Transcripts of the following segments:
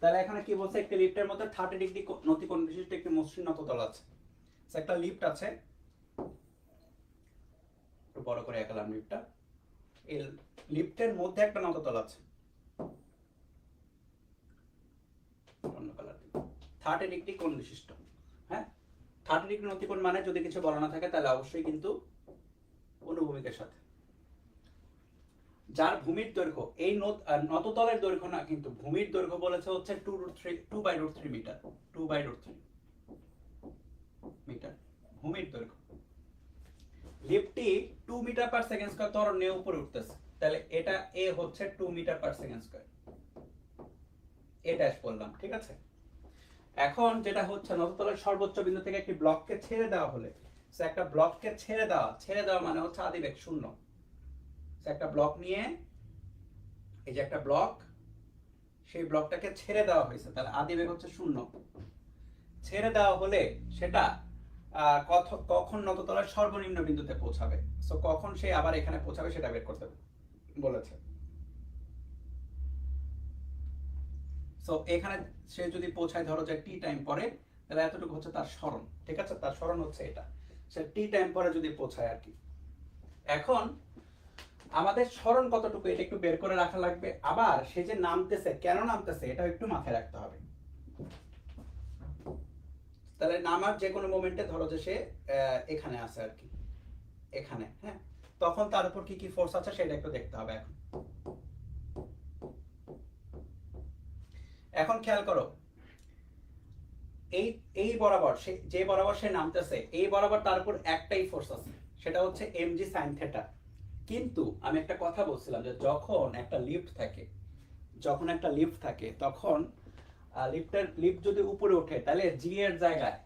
তাহলে এখানে কি বলছে, একটা লিফটের মধ্যে থার্টি ডিগ্রি নতিকোণ বিশিষ্ট একটি মসৃণ নততল আছে। একটা লিফট আছে। একটু বড় করে একালাম লিফটটা এই লিফটের মধ্যে একটা নততল আছে। কালার থার্টি ডিগ্রি কোণ বিশিষ্ট। হ্যাঁ? থার্টি ডিগ্রি নতিকোণ মানে যদি কিছু বলা না থাকে, তাহলে অবশ্যই কিন্তু অনুভূমিকের সাথে। যার ভূমির দৈর্ঘ্য, এই নত- নততলের দৈর্ঘ্য না, কিন্তু ভূমির দৈর্ঘ্য বলেছে হচ্ছে two root three two by root three metre two by root three metre ভূমির দৈর্ঘ্য। লিফটটি two metre per second square ত্বরণ নিয়ে উপরে উঠতেছে, তাহলে এটা এ হচ্ছে two metre per second square A dash বললাম, ঠিক আছে? এখন যেটা হচ্ছে নততলের সর্বোচ্চ বিন্দু থেকে একটি ব্লককে ছেড়ে দেওয়া হলে একটা ব্লককে ছেড়ে দেওয়া ছেড়ে দেওয়া মানে হচ্ছে আদিবেগ শূন্য। একটা ব্লক নিয়ে, এই যে একটা ব্লক সেই ব্লকটাকে ছেড়ে দেওয়া হয়েছে। তাহলে আদিবেগ হচ্ছে শূন্য। ছেড়ে দেওয়া হলে সেটা কখন নততলার সর্বনিম্ন বিন্দুতে পৌঁছাবে? সো কখন সে আবার এখানে পৌঁছাবে সেটা বের করতে বলেছে। সো এখানে সে যদি পৌঁছায়, ধরো যে টি টাইম পরে, তাহলে এতটুকু হচ্ছে তার স্মরণ। ঠিক আছে? তার স্মরণ হচ্ছে এটা। সে টি টাইম পরে যদি পৌঁছায় আর কি। এখন আমাদের স্মরণ কতটুকু এটা একটু বের করে রাখা লাগবে। আবার সে যে নামতেছে, কেন নামতেছে এটা একটু মাথায় রাখতে হবে। তাহলে নামার যে কোনো মোমেন্টে ধরো যে সে এখানে আছে আর কি। এখানে হ্যাঁ? তখন তার উপর কি কি ফোর্স আছে সেটা একটু দেখতে হবে এখন। এখন খেয়াল করো, এই এই বরাবর সে, যে বরাবর সে নামতেছে, এই বরাবর তার উপর একটাই ফোর্স আছে। সেটা হচ্ছে এমজি সাইন থেটা কিন্তু আমি একটা কথা বলছিলাম যে যখন একটা লিফট থাকে, যখন একটা লিফট থাকে, তখন লিফটের লিফট যদি উপরে ওঠে, তাহলে জি এর জায়গায়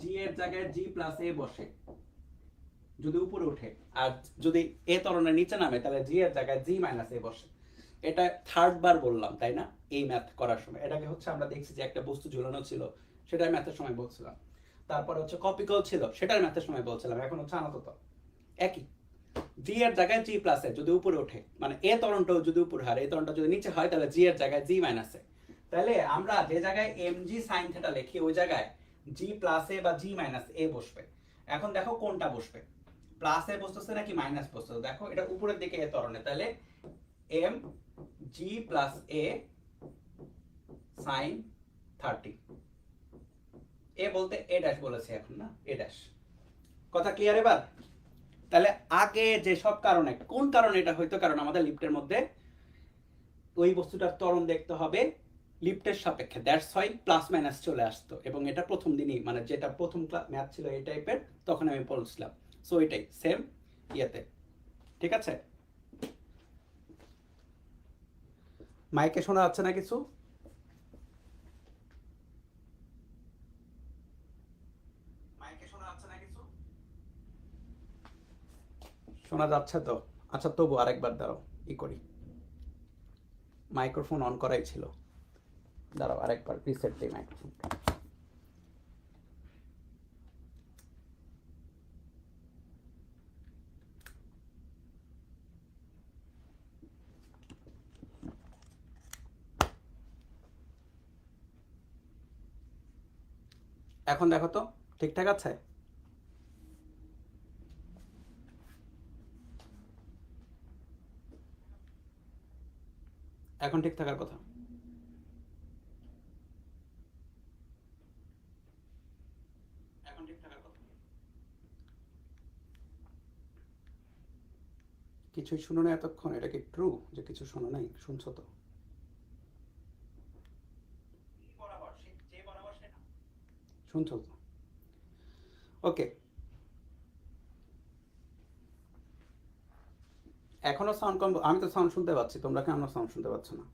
জি এর জায়গায় জি প্লাস এ বসে, যদি উপরে ওঠে। আর যদি এ তরণের নিচে নামে, তাহলে জি এর জায়গায় জি মাইনাস এ বসে। এটা থার্ড বার বললাম, তাই না? এই ম্যাথ করার সময়। এটাকে হচ্ছে আমরা দেখছি যে একটা বস্তু ঝুলানো ছিল সেটা ম্যাথের সময় বলছিলাম। তারপরে হচ্ছে কপিকল ছিল, সেটার ম্যাথের সময় বলছিলাম। এখন হচ্ছে আনত একই। জি এর জায়গায় জি প্লাস এ যদি উপরে ওঠে মানে এ তরণটাও যদি উপরে হয় এ তরণটা যদি নিচে হয়, তাহলে জি এর জায়গায় জি মাইনাস এ তাহলে আমরা যে জায়গায় এম জি সাইন থেটা লিখি, ওই জায়গায় জি প্লাস এ বা জি মাইনাস এ বসবে। এখন দেখো কোনটা বসবে। প্লাস এ বসতেছে নাকি মাইনাস বসতেছে? দেখো এটা উপরের দিকে এ তরণে তাহলে M G plus A sine thirty A বলতে এ ড্যাশ বলেছে এখন, না? এ ড্যাশ কথা ক্লিয়ার এবার? তাহলে আগে যে সব কারণে, কোন কারণে এটা হইতো? কারণ আমাদের লিফটের মধ্যে ওই বস্তুটার ত্বরণ দেখতে হবে, লিফটের সাপেক্ষে। দ্যাটস ওয়াই প্লাস মাইনাস চলে আসতো। এবং এটা প্রথম দিনই মানে যেটা প্রথম ম্যাথ ছিল এই টাইপের তখন আমি বলছিলাম। সো এটাই সেম ইয়েতে। ঠিক আছে? মাইকে শোনা যাচ্ছে না কিছু মাইকে শোনা যাচ্ছে না কিছু শোনা যাচ্ছে তো? আচ্ছা তবু আরেকবার দাঁড়াও, ই করি। মাইক্রোফোন অন করাই ছিল। দাঁড়াও, আরেকবার রিসেট দিই মাইক্রোফোন এখন দেখো তো, ঠিকঠাক আছে? এখন ঠিক থাকার কথা। কিছুই শুনো না এতক্ষণ এটা কি ট্রু যে কিছু শোনো নাই? শুনছো তো? শুনছো তো? ওকে এখনও সাউন্ড কম, আমি তো সাউন্ড শুনতে পাচ্ছি, তোমরা কেন সাউন্ড শুনতে পাচ্ছ না?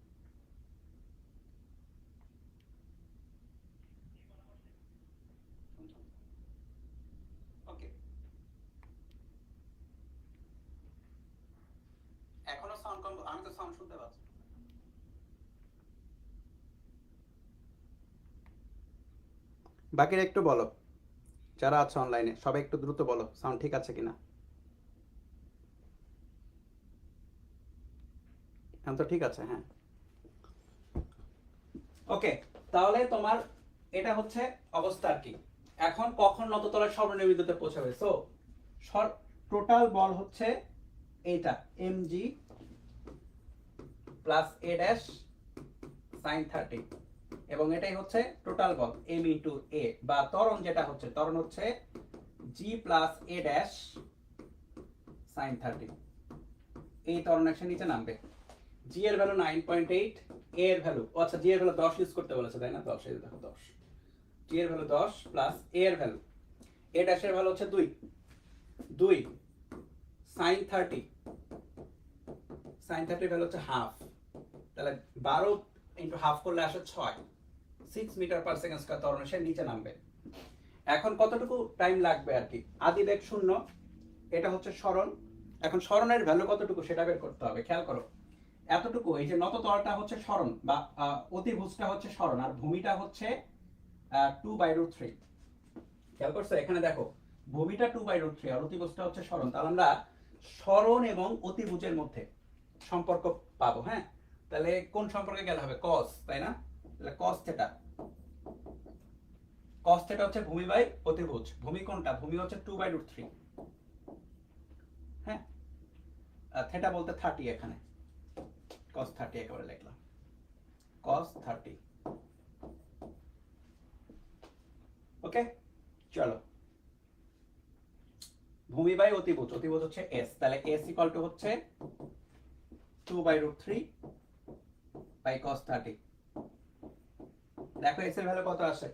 বাকিরা একটু বলো, যারা আছে অনলাইনে সবাই একটু দ্রুত বলো সাউন্ড ঠিক আছে কিনা? এখন তো ঠিক আছে হ্যাঁ। ওকে তাহলে তোমার এটা হচ্ছে অবস্থা আর কি। এখন কখন নততলার বিন্দুতে পৌঁছাবে? সো টোটাল বল হচ্ছে এইটা M G plus A dash sine thirty এবং এটাই হচ্ছে টোটাল বল এম ইন্টু এ বা ত্বরণ যেটা হচ্ছে, ত্বরণ হচ্ছে G plus A dash sine thirty এই ত্বরণ একসাথে নিচে নামবে। জি এর ভ্যালু নাইন পয়েন্ট এইট এ এর ভ্যালু আচ্ছা জি এর ভ্যালু দশ ইউজ করতে বলেছে, তাই না? দশ, এই দেখো, দশ। জি এর ভ্যালু দশ প্লাস এ এর ভ্যালু এ ড্যাশের ভ্যালু হচ্ছে দুই। দুই সাইন থার্টি সাইন থার্টির ভ্যালু হচ্ছে হাফ তাহলে বারো ইন্টু হাফ করলে আসে ছয়। Six metre per second square ত্বরণে সে নিচে নামবে। এখন কতটুকু টাইম লাগবে আর কি? আদি বেগ শূন্য, এটা হচ্ছে স্মরণ। এখন স্মরণের ভ্যালু কতটুকু সেটা বের করতে হবে, খেয়াল করো। এতটুকু, এই যে নত নততলটা হচ্ছে স্মরণ বা অতিভুজটা হচ্ছে স্মরণ আর ভূমিটা হচ্ছে টু বাই রুট থ্রি খেয়াল করছ? এখানে দেখো, ভূমিটা টু বাই রুট থ্রি আর অতিভুজটা হচ্ছে স্মরণ। তাহলে আমরা স্মরণ এবং অতিভুজের মধ্যে সম্পর্ক পাবো হ্যাঁ? তাহলে কোন সম্পর্কে গেলে হবে? কস তাই না? তাহলে কস থেটা কস থেটা হচ্ছে ভূমি বাই অতিভুজ। ভূমি কোনটা? ভূমি হচ্ছে টু বাই রুট থ্রি হ্যাঁ? থেটা বলতে থার্টি এখানে। কস থার্টি একেবারে লিখলাম। কস থার্টি ওকে চলো। ভূমি বাই অতিভুজ। অতিভুজ হচ্ছে এস তাহলে এস ইকাল টু হচ্ছে two by root three by cos thirty দেখো এস এর ভ্যালু কত আসে?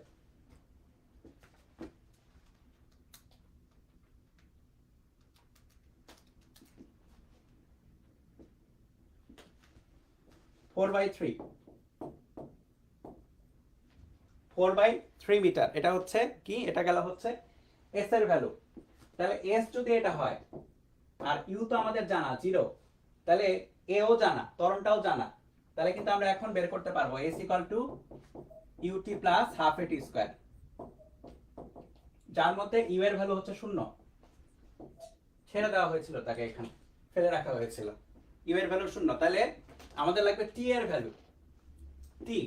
Four by three four by three metre এটা হচ্ছে কি? এটা গেল হচ্ছে এস এর ভ্যালু তাহলে এস যদি এটা হয়, আর ইউ তো আমাদের জানা জিরো তাহলে এও জানা, ত্বরণটাও জানা। তাহলে কিন্তু আমরা এখন বের করতে পারব S equal to UT plus half AT square যার মধ্যে ইউ এর ভ্যালু হচ্ছে শূন্য। ছেড়ে দেওয়া হয়েছিল তাকে এখানে, ফেলে রাখা হয়েছিল। ইউ এর ভ্যালু শূন্য। তাহলে আমাদের লাগবে টি এর ভ্যালু টি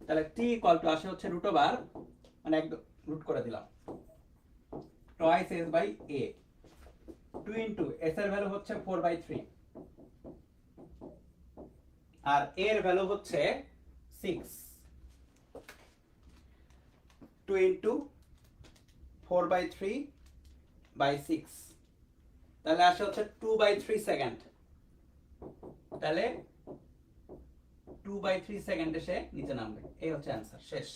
তাহলে টি ইকুয়াল টু আসে হচ্ছে রুট ওভার মানে একদম রুট করে দিলাম। Toys S by A two into S এর ভ্যালু হচ্ছে ফোর বাই থ্রি আর এর ভ্যালু হচ্ছে six two into four by three by six তাহলে আসে হচ্ছে টু বাই থ্রি সেকেন্ড তাহলে টু বাই থ্রি সেকেন্ডে সে নিচে নামবে। এই হচ্ছে অ্যান্সার শেষ।